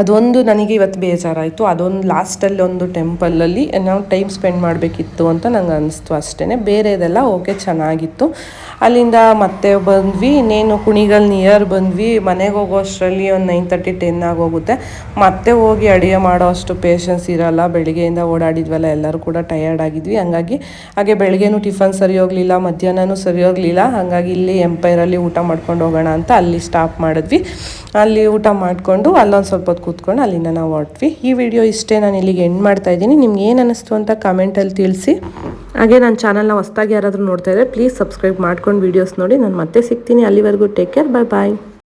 ಅದೊಂದು ನನಗೆ ಇವತ್ತು ಬೇಜಾರಾಯಿತು. ಅದೊಂದು ಲಾಸ್ಟಲ್ಲಿ ಒಂದು ಟೆಂಪಲಲ್ಲಿ ನಾವು ಟೈಮ್ ಸ್ಪೆಂಡ್ ಮಾಡಬೇಕಿತ್ತು ಅಂತ ನಂಗೆ ಅನಿಸ್ತು ಅಷ್ಟೇ ಬೇರೆದೆಲ್ಲ ಓಕೆ ಚೆನ್ನಾಗಿತ್ತು. ಅಲ್ಲಿಂದ ಮತ್ತೆ ಬಂದ್ವಿ. ಇನ್ನೇನು ಕುಣಿಗಲ್ ನಿಯರ್ ಬಂದ್ವಿ. ಮನೆಗೆ ಹೋಗೋ ಅಷ್ಟರಲ್ಲಿ ಒಂದು ನೈನ್ ತರ್ಟಿ ಟೆನ್ ಆಗೋಗುತ್ತೆ ಮತ್ತೆ ಹೋಗಿ ಅಡುಗೆ ಮಾಡೋ ಅಷ್ಟು ಪೇಷನ್ಸ್ ಇರಲ್ಲ. ಬೆಳಿಗ್ಗೆಯಿಂದ ಓಡಾಡಿದ್ವಲ್ಲ, ಎಲ್ಲರೂ ಕೂಡ ಟಯರ್ಡ್ ಆಗಿದ್ವಿ. ಹಂಗಾಗಿ ಹಾಗೆ ಬೆಳಗ್ಗೆನೂ ಟಿಫನ್ ಸರಿ ಹೋಗಲಿಲ್ಲ, ಮಧ್ಯಾಹ್ನನೂ ಸರಿ ಹೋಗಲಿಲ್ಲ. ಹಾಗಾಗಿ ಇಲ್ಲಿ ಎಂಪೈರಲ್ಲಿ ಊಟ ಮಾಡ್ಕೊಂಡು ಹೋಗೋಣ ಅಂತ ಅಲ್ಲಿ ಸ್ಟಾಪ್ ಮಾಡಿದ್ವಿ. ಅಲ್ಲಿ ಊಟ ಮಾಡಿಕೊಂಡು ಅಲ್ಲೊಂದು ಸ್ವಲ್ಪ ಹೊತ್ತು ಕೂತ್ಕೊಂಡು ಅಲ್ಲಿಂದ ನಾವು ಹೊರಟ್ವಿ. ಈ ವಿಡಿಯೋ ಇಷ್ಟೇ ನಾನು ಇಲ್ಲಿಗೆ ಎಂಡ್ ಮಾಡ್ತಾ ಇದ್ದೀನಿ. ನಿಮ್ಗೆ ಏನು ಅನ್ನಿಸ್ತು ಅಂತ ಕಮೆಂಟಲ್ಲಿ ತಿಳಿಸಿ. ಹಾಗೆ ನನ್ನ ಚಾನಲ್ನ ಹೊಸ್ದಾಗಿ ಯಾರಾದರೂ ನೋಡ್ತಾ ಇದ್ದರೆ ಪ್ಲೀಸ್ ಸಬ್ಸ್ಕ್ರೈಬ್ ಮಾಡ್ಕೊಂಡು ವೀಡಿಯೋಸ್ ನೋಡಿ. ನಾನು ಮತ್ತೆ ಸಿಗ್ತೀನಿ. ಅಲ್ಲಿವರೆಗೂ ಟೇಕ್ ಕೇರ್ ಬಾಯ್ ಬಾಯ್